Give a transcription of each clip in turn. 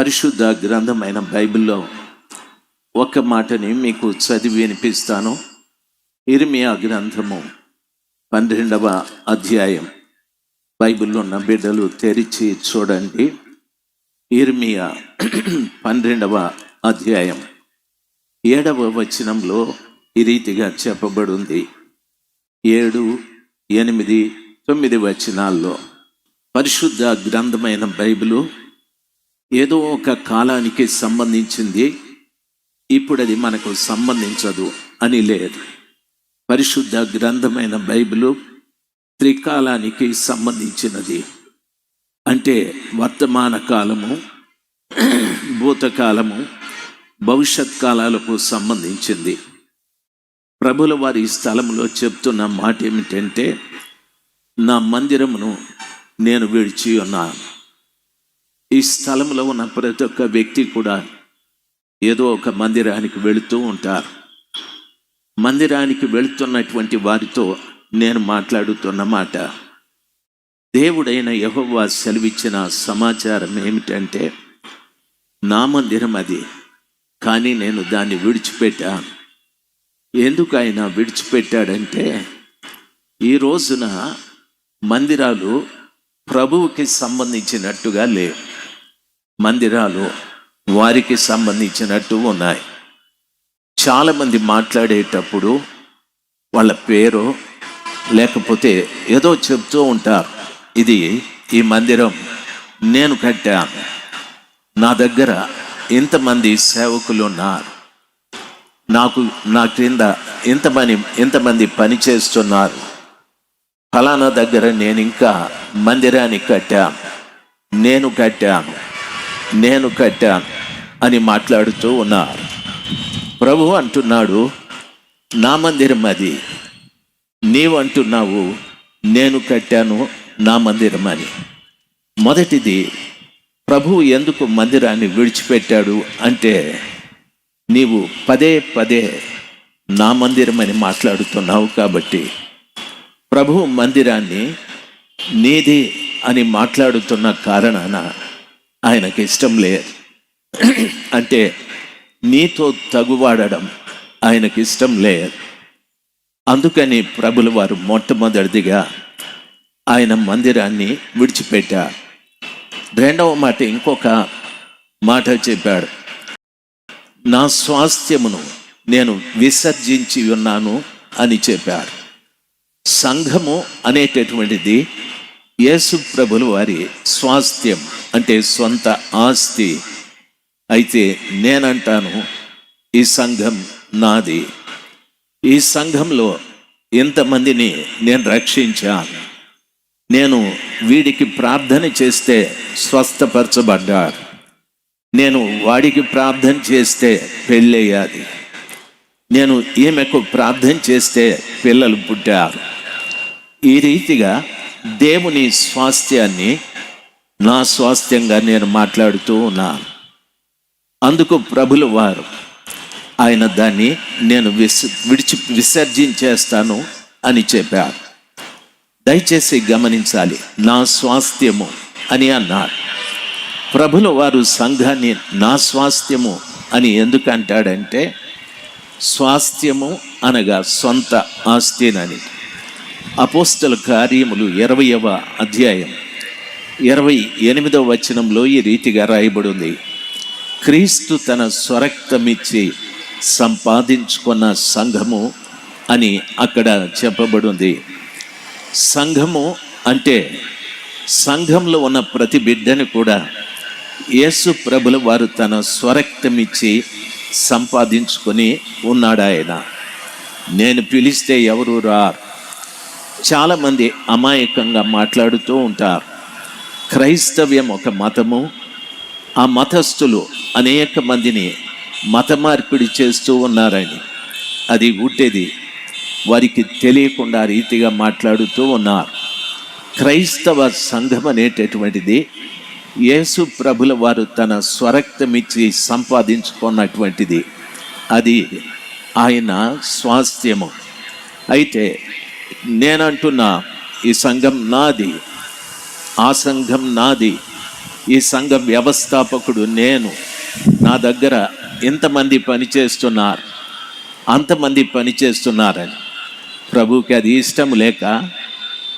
పరిశుద్ధ గ్రంథమైన బైబిల్లో ఒక మాటని మీకు చదివి వినిపిస్తాను. ఇరిమియా గ్రంథము పన్నెండవ అధ్యాయం. బైబిల్లో ఉన్న బిడ్డలు తెరిచి చూడండి. ఇర్మియా పన్నెండవ అధ్యాయం. ఏడవ వచనంలో ఈ రీతిగా చెప్పబడింది. ఏడు ఎనిమిది తొమ్మిది వచనాల్లో పరిశుద్ధ గ్రంథమైన బైబిలు ఏదో ఒక కాలానికి సంబంధించింది. ఇప్పుడు అది మనకు సంబంధించదు అని లేదు. పరిశుద్ధ గ్రంథమైన బైబిలు త్రికాలానికి సంబంధించినది. అంటే వర్తమాన కాలము భూతకాలము భవిష్యత్ కాలాలకు సంబంధించింది. ప్రభుల వారి స్థలంలో చెప్తున్న మాట ఏమిటంటే నా మందిరమును నేను విడిచి ఉన్నాను. ఈ స్థలంలో ఉన్న ప్రతి ఒక్క వ్యక్తి కూడా ఏదో ఒక మందిరానికి వెళుతూ ఉంటారు. మందిరానికి వెళుతున్నటువంటి వారితో నేను మాట్లాడుతున్న మాట దేవుడైన యహోవా సెలవిచ్చిన సమాచారం ఏమిటంటే నా మందిరం అది కానీ నేను దాన్ని విడిచిపెట్టాను ఎందుకు ఆయన విడిచిపెట్టాడంటే ఈ రోజున మందిరాలు ప్రభువుకి సంబంధించినట్టుగా లేవు. మందిరాలు వారికి సంబంధించినట్టు ఉన్నాయి. చాలామంది మాట్లాడేటప్పుడు వాళ్ళ పేరు లేకపోతే ఏదో చెప్తూ ఉంటారు ఇది ఈ మందిరం నేను కట్టాను. నా దగ్గర ఇంతమంది సేవకులు ఉన్నారు నాకు నా క్రింద ఇంతమంది ఇంతమంది పని చేస్తున్నారు. ఫలానా దగ్గర నేను ఇంకా మందిరాన్ని కట్టాను. నేను కట్టాను. నేను కట్టాను అని మాట్లాడుతూ ఉన్నారు. ప్రభు అంటున్నాడు నా మందిరం అది. నీవు అంటున్నావు నేను కట్టాను నా మందిరం అని. మొదటిది ప్రభు ఎందుకు మందిరాన్ని విడిచిపెట్టాడు అంటే నీవు పదే పదే నా మందిరం అని మాట్లాడుతున్నావు కాబట్టి ప్రభు మందిరాన్ని నీది అని మాట్లాడుతున్న కారణాన ఆయనకి ఇష్టం లేదు. అంటే నీతో తగువాడడం ఆయనకి ఇష్టం లేదు. అందుకని ప్రభుల వారు మొట్టమొదటిదిగా ఆయన మందిరాన్ని విడిచిపెట్టారు రెండవ మాట ఇంకొక మాట చెప్పాడు. నా స్వాస్థ్యమును నేను విసర్జించి ఉన్నాను అని చెప్పాడు. సంఘము అనేటటువంటిది యేసు ప్రభుల వారి స్వాస్థ్యం అంటే సొంత ఆస్తి. అయితే నేనంటాను ఈ సంఘం నాది. ఈ సంఘంలో ఎంతమందిని నేను రక్షించాను. నేను వీడికి ప్రార్థన చేస్తే స్వస్థపరచబడ్డాడు నేను వాడికి ప్రార్థన చేస్తే పెళ్ళయ్యాది. నేను ఈమెకు ప్రార్థన చేస్తే పిల్లలు పుట్టారు. ఈ రీతిగా దేవుని స్వాస్థ్యాన్ని నా స్వాస్థ్యంగా నేను మాట్లాడుతూ ఉన్నాను అందుకు ప్రభులు వారు ఆయన దాన్ని నేను విస్ విడిచి విసర్జించేస్తాను అని చెప్పారు. దయచేసి గమనించాలి నా స్వాస్థ్యము అని అన్నాడు ప్రభుల వారు సంఘాన్ని నా స్వాస్థ్యము అని ఎందుకు అంటాడంటే స్వాస్థ్యము అనగా సొంత ఆస్తినని. అపోస్తల కార్యములు ఇరవయవ అధ్యాయం. ఇరవై ఎనిమిదవ వచనంలో ఈ రీతిగా రాయబడి ఉంది. క్రీస్తు తన స్వరక్తమిచ్చి సంపాదించుకున్న సంఘము అని అక్కడ చెప్పబడింది సంఘము అంటే సంఘంలో ఉన్న ప్రతి బిడ్డని కూడా యేసు ప్రభుల వారు తన స్వరక్తమిచ్చి సంపాదించుకొని ఉన్నాడు ఆయన. నేను పిలిస్తే ఎవరు రారు? చాలామంది అమాయకంగా మాట్లాడుతూ ఉంటారు. క్రైస్తవ్యం ఒక మతము. ఆ మతస్థులు అనేక మందిని మత మార్పిడి చేస్తూ ఉన్నారని. అది ఉట్టేది వారికి తెలియకుండా రీతిగా మాట్లాడుతూ ఉన్నారు. క్రైస్తవ సంఘం అనేటటువంటిది యేసు ప్రభుల వారు తన స్వరక్తమిచ్చి సంపాదించుకున్నటువంటిది. అది ఆయన స్వాస్థ్యము. అయితే నేనంటున్నా ఈ సంఘం నాది ఆ సంఘం నాది. ఈ సంఘ వ్యవస్థాపకుడు నేను. నా దగ్గర ఎంతమంది పనిచేస్తున్నారు. అంతమంది పనిచేస్తున్నారని. ప్రభుకి అది ఇష్టం లేక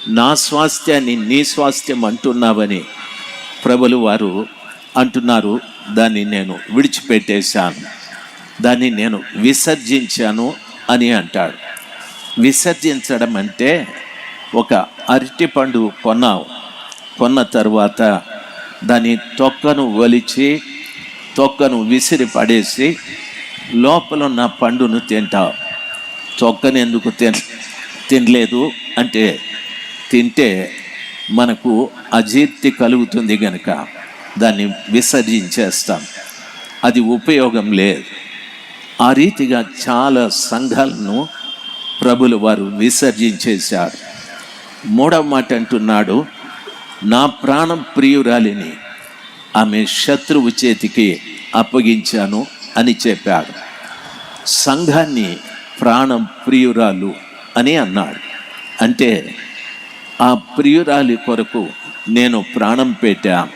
నా స్వాస్థ్యాన్ని నీ స్వాస్థ్యం అంటున్నావని ప్రభులు వారు అంటున్నారు. దాన్ని నేను విడిచిపెట్టేశాను. దాన్ని నేను విసర్జించాను అని అంటాడు. విసర్జించడం అంటే ఒక అరటి పండు కొన్నావు. కొన్న తర్వాత దాని తొక్కను ఒలిచి తొక్కను విసిరి పడేసి లోపల ఉన్న పండును తింటావు. తొక్కను ఎందుకు తిన తినలేదు అంటే తింటే మనకు అజీర్తి కలుగుతుంది కనుక దాన్ని విసర్జించేస్తాం. అది ఉపయోగం లేదు. ఆ రీతిగా చాలా సంఘాలను ప్రభులు వారు విసర్జించేశారు. మూడవ మాట అంటున్నాడు నా ప్రాణం ప్రియురాలిని ఆమె శత్రువు చేతికి అప్పగించాను అని చెప్పాడు. సంఘాన్ని ప్రాణం ప్రియురాలు అని అన్నాడు. అంటే ఆ ప్రియురాలి కొరకు నేను ప్రాణం పెట్టా.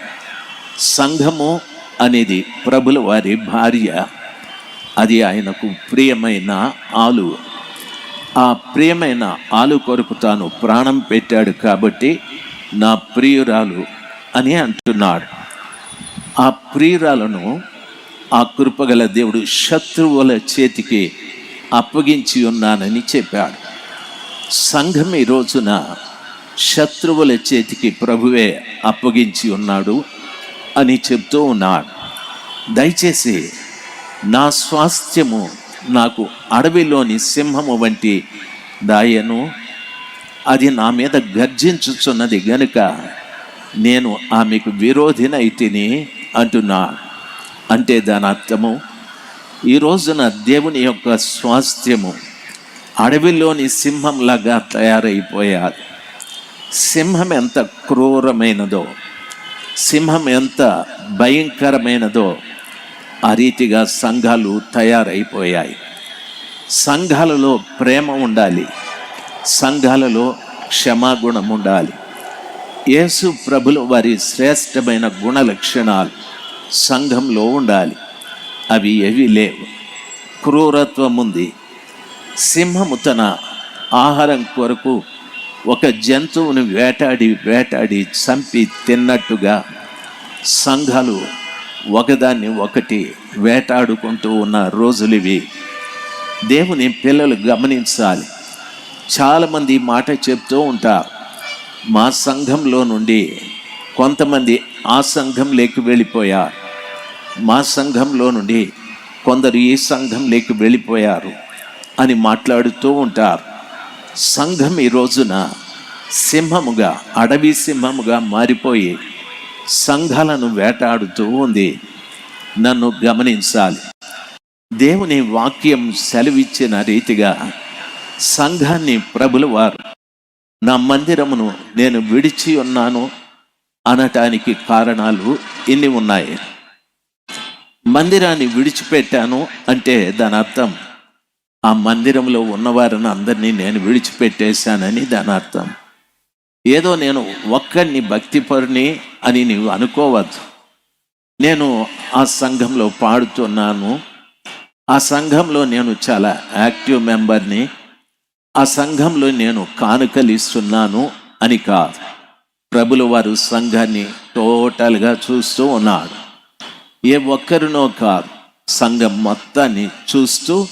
సంఘము అనేది ప్రభుల వారి భార్య. అది ఆయనకు ప్రియమైన ఆలు. ఆ ప్రియమైన ఆలు కొరకు తాను ప్రాణం పెట్టాడు కాబట్టి నా ప్రియురాలు అని అంటున్నాడు. ఆ ప్రియురాలను ఆ కృపగల దేవుడు శత్రువుల చేతికి అప్పగించి ఉన్నానని చెప్పాడు. సంఘం ఈ రోజున శత్రువుల చేతికి ప్రభువే అప్పగించి ఉన్నాడు అని చెప్తూ ఉన్నాడు. దయచేసి నా స్వాస్థ్యము నాకు అడవిలోని సింహము వంటి దాయను అది నా మీద గర్జించుచున్నది గనుక నేను ఆమెకు విరోధినైతిని అంటున్నా. అంటే దాని అర్థము ఈ రోజున దేవుని యొక్క స్వాస్థ్యము అడవిలోని సింహంలాగా తయారైపోయారు సింహం ఎంత క్రూరమైనదో సింహం ఎంత భయంకరమైనదో ఆ రీతిగా సంఘాలు తయారైపోయాయి. సంఘాలలో ప్రేమ ఉండాలి. సంఘాలలో క్షమాగుణం ఉండాలి యేసు ప్రభులు వారి శ్రేష్టమైన గుణ లక్షణాలు సంఘంలో ఉండాలి. అవి ఏవి లేవు. క్రూరత్వం ఉంది సింహము తన ఆహారం కొరకు ఒక జంతువును వేటాడి వేటాడి చంపి తిన్నట్టుగా సంఘాలు ఒకదాన్ని ఒకటి వేటాడుకుంటూ ఉన్న రోజులు ఇవి దేవుని పిల్లలు గమనించాలి. చాలామంది ఈ మాట చెప్తూ ఉంటారు. మా సంఘంలో నుండి కొంతమంది ఆ సంఘంలోకి వెళ్ళిపోయారు. మా సంఘంలో నుండి కొందరు ఈ సంఘంలోకి వెళ్ళిపోయారు అని మాట్లాడుతూ ఉంటారు. సంఘం ఈ రోజున సింహముగా అడవి సింహముగా మారిపోయి సంఘాలను వేటాడుతూ ఉంది. నన్ను గమనించాలి. దేవుని వాక్యం సెలవిచ్చిన రీతిగా సంఘాన్ని ప్రభులు వారు. నా మందిరమును నేను విడిచి ఉన్నాను అనటానికి కారణాలు ఇన్ని ఉన్నాయి. మందిరాన్ని విడిచిపెట్టాను అంటే దాని అర్థం ఆ మందిరంలో ఉన్నవారిని అందరినీ నేను విడిచిపెట్టేశానని దాని అర్థం ఏదో నేను ఒక్కడిని భక్తిపరుని అని నీవు అనుకోవద్దు. నేను ఆ సంఘంలో పాడుతున్నాను. ఆ సంఘంలో నేను చాలా యాక్టివ్ మెంబర్ని ఆ సంఘంలో నేను కానుకలు ఇస్తున్నాను అని కాదు. ప్రభుల వారు సంఘాన్ని టోటల్గా చూస్తూ ఉన్నాడు. ఏ ఒక్కరినో కాదు సంఘం మొత్తాన్ని చూస్తూ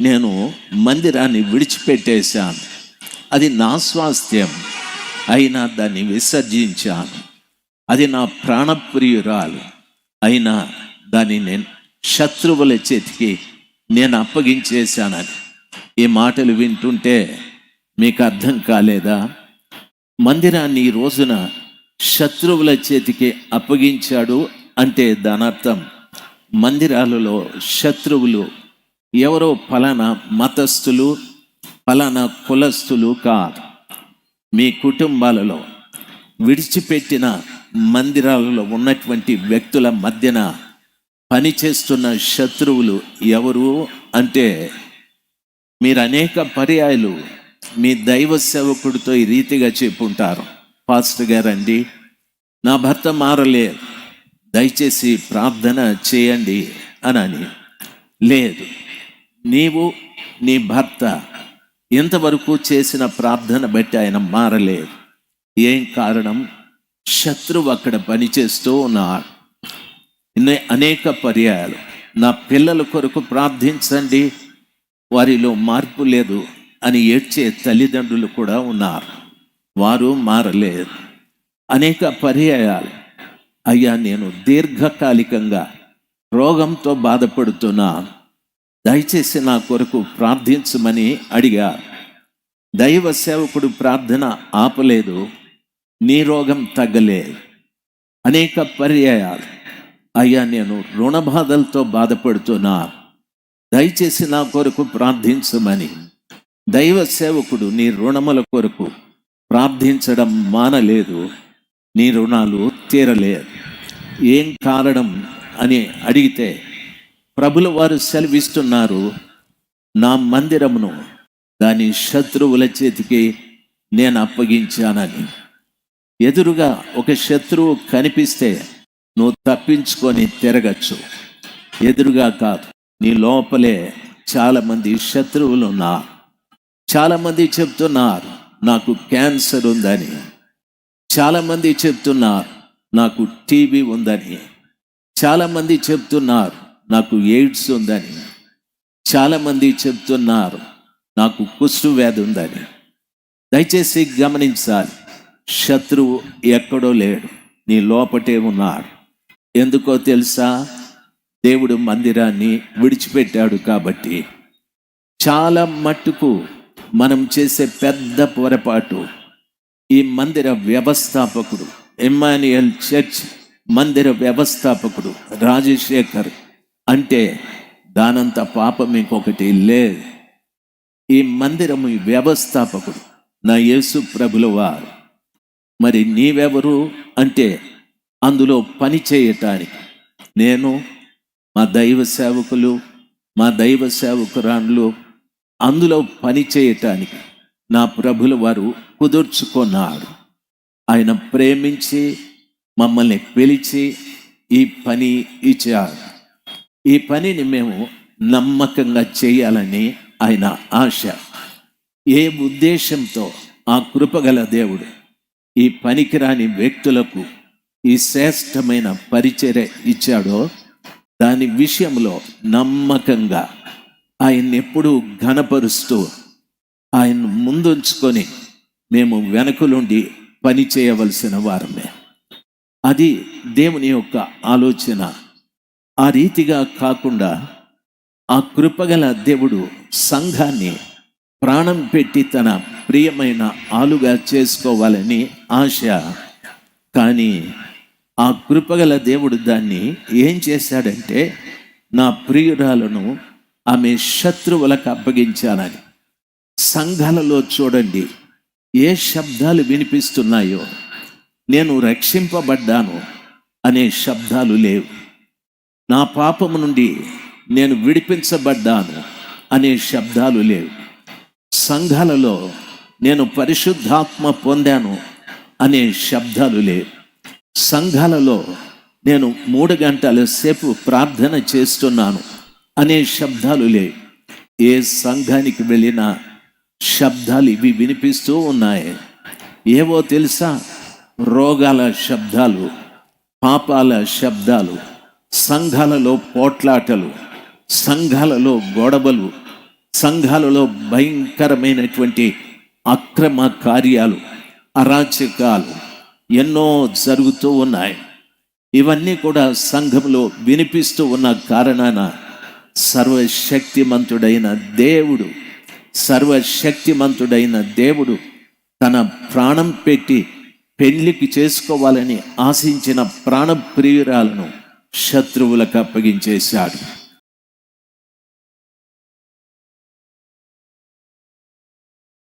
నేను మందిరాన్ని విడిచిపెట్టేశాను. అది నా స్వాస్థ్యం. అయినా దాన్ని విసర్జించాను. అది నా ప్రాణప్రియురాలు. అయినా దాన్ని నేను శత్రువుల చేతికి నేను అప్పగించేశానని. ఈ మాటలు వింటుంటే మీకు అర్థం కాలేదా? మందిరాన్ని ఈ రోజున శత్రువుల చేతికి అప్పగించాడు అంటే దాని అర్థం మందిరాలలో శత్రువులు ఎవరో ఫలానా మతస్థులు ఫలానా కులస్థులు కాదు. మీ కుటుంబాలలో విడిచిపెట్టిన మందిరాలలో ఉన్నటువంటి వ్యక్తుల మధ్యన పనిచేస్తున్న శత్రువులు ఎవరు అంటే మీరు అనేక పర్యాయాలు మీ దైవ సేవకుడితో ఈ రీతిగా చెప్పుంటారు. పాస్టర్ గారండి నా భర్త మారలేదు దయచేసి ప్రార్థన చేయండి అనని. లేదు నీవు నీ భర్త ఇంతవరకు చేసిన ప్రార్థన బట్టి ఆయన మారలేదు ఏం కారణం? శత్రువు అక్కడ పనిచేస్తూ ఉన్నాడు. అనేక పర్యాయాలు. నా పిల్లల కొరకు ప్రార్థించండి. వారిలో మార్పు లేదు అని ఏడ్చే తల్లిదండ్రులు కూడా ఉన్నారు. వారు మారలేదు అనేక పర్యాయాలు. అయ్యా నేను దీర్ఘకాలికంగా రోగంతో బాధపడుతున్నాను దయచేసి నా కొరకు ప్రార్థించమని అడిగారు దైవ సేవకుడు ప్రార్థన ఆపలేదు. నీ రోగం తగ్గలేదు అనేక పర్యాయాలు. అయ్యా నేను రుణ బాధలతో బాధపడుతున్నా. దయచేసి నా కొరకు ప్రార్థించమని దైవ సేవకుడు నీ రుణముల కొరకు ప్రార్థించడం మానలేదు నీ రుణాలు తీరలేదు. ఏం కారణం అని అడిగితే ప్రభుల వారు సెలవిస్తున్నారు నా మందిరమును దాని శత్రువుల చేతికి నేను అప్పగించానని. ఎదురుగా ఒక శత్రువు కనిపిస్తే నువ్వు తప్పించుకొని తిరగచ్చు. ఎదురుగా కాదు నీ లోపలే చాలామంది శత్రువులు ఉన్నారు చాలామంది చెప్తున్నారు నాకు క్యాన్సర్ ఉందని. చాలామంది చెప్తున్నారు నాకు టీబీ ఉందని. చాలామంది చెప్తున్నారు నాకు ఎయిడ్స్ ఉందని. చాలామంది చెప్తున్నారు నాకు కుష్టు వ్యాధి ఉందని. దయచేసి గమనించాలి శత్రువు ఎక్కడో లేడు నీ లోపటే ఉన్నాడు. ఎందుకో తెలుసా? దేవుడు మందిరాన్ని విడిచిపెట్టాడు కాబట్టి చాలా మట్టుకు మనం చేసే పెద్ద పొరపాటు ఈ మందిర వ్యవస్థాపకుడు ఎమ్మాన్యుయల్ చర్చ్ మందిర వ్యవస్థాపకుడు రాజశేఖర్ అంటే దానంత పాపం ఇంకొకటి లేదు. ఈ మందిరము వ్యవస్థాపకుడు నా యేసు ప్రభుల వారు. మరి నీవెవరు అంటే అందులో పని చేయటానికి నేను మా దైవ సేవకులు మా దైవ సేవకురాన్లు అందులో పని చేయటానికి నా ప్రభుల వారు కుదుర్చుకున్నాడు ఆయన ప్రేమించి మమ్మల్ని పిలిచి ఈ పని ఇచ్చారు. ఈ పనిని మేము నమ్మకంగా చేయాలని ఆయన ఆశ. ఏ ఉద్దేశంతో ఆ కృపగల దేవుడు ఈ పనికిరాని వ్యక్తులకు ఈ శ్రేష్టమైన పరిచర్య ఇచ్చాడో దాని విషయంలో నమ్మకంగా ఆయన్ని ఎప్పుడూ ఘనపరుస్తూ ఆయన ముందుంచుకొని మేము వెనకలుండి పని చేయవలసిన వారమే. అది దేవుని యొక్క ఆలోచన. ఆ రీతిగా కాకుండా ఆ కృపగల దేవుడు సంఘాన్ని ప్రాణం పెట్టి తన ప్రియమైన ఆలుగా చేసుకోవాలని ఆశ. కానీ ఆ కృపగల దేవుడు దాన్ని ఏం చేశాడంటే నా ప్రియురాలను ఆమె శత్రువులకు అప్పగించానని సంఘాలలో చూడండి ఏ శబ్దాలు వినిపిస్తున్నాయో నేను రక్షింపబడ్డాను అనే శబ్దాలు లేవు. నా పాపము నుండి నేను విడిపించబడ్డాను అనే శబ్దాలు లేవు. సంఘాలలో నేను పరిశుద్ధాత్మ పొందాను అనే శబ్దాలు లేవు. సంఘాలలో నేను మూడు గంటల సేపు ప్రార్థన చేస్తున్నాను అనే శబ్దాలు లేవు. ఏ సంఘానికి వెళ్ళినా శబ్దాలు ఇవి వినిపిస్తూ ఉన్నాయి. ఏవో తెలుసా? రోగాల శబ్దాలు పాపాల శబ్దాలు సంఘాలలో పోట్లాటలు సంఘాలలో గొడవలు సంఘాలలో భయంకరమైనటువంటి అక్రమ కార్యాలు అరాచకాలు ఎన్నో జరుగుతూ ఉన్నాయి. ఇవన్నీ కూడా సంఘంలో వినిపిస్తూ ఉన్న కారణాన సర్వశక్తిమంతుడైన దేవుడు సర్వశక్తిమంతుడైన దేవుడు తన ప్రాణం పెట్టి పెళ్ళికి చేసుకోవాలని ఆశించిన ప్రాణప్రియురాలను శత్రువులకు అప్పగించేశాడు.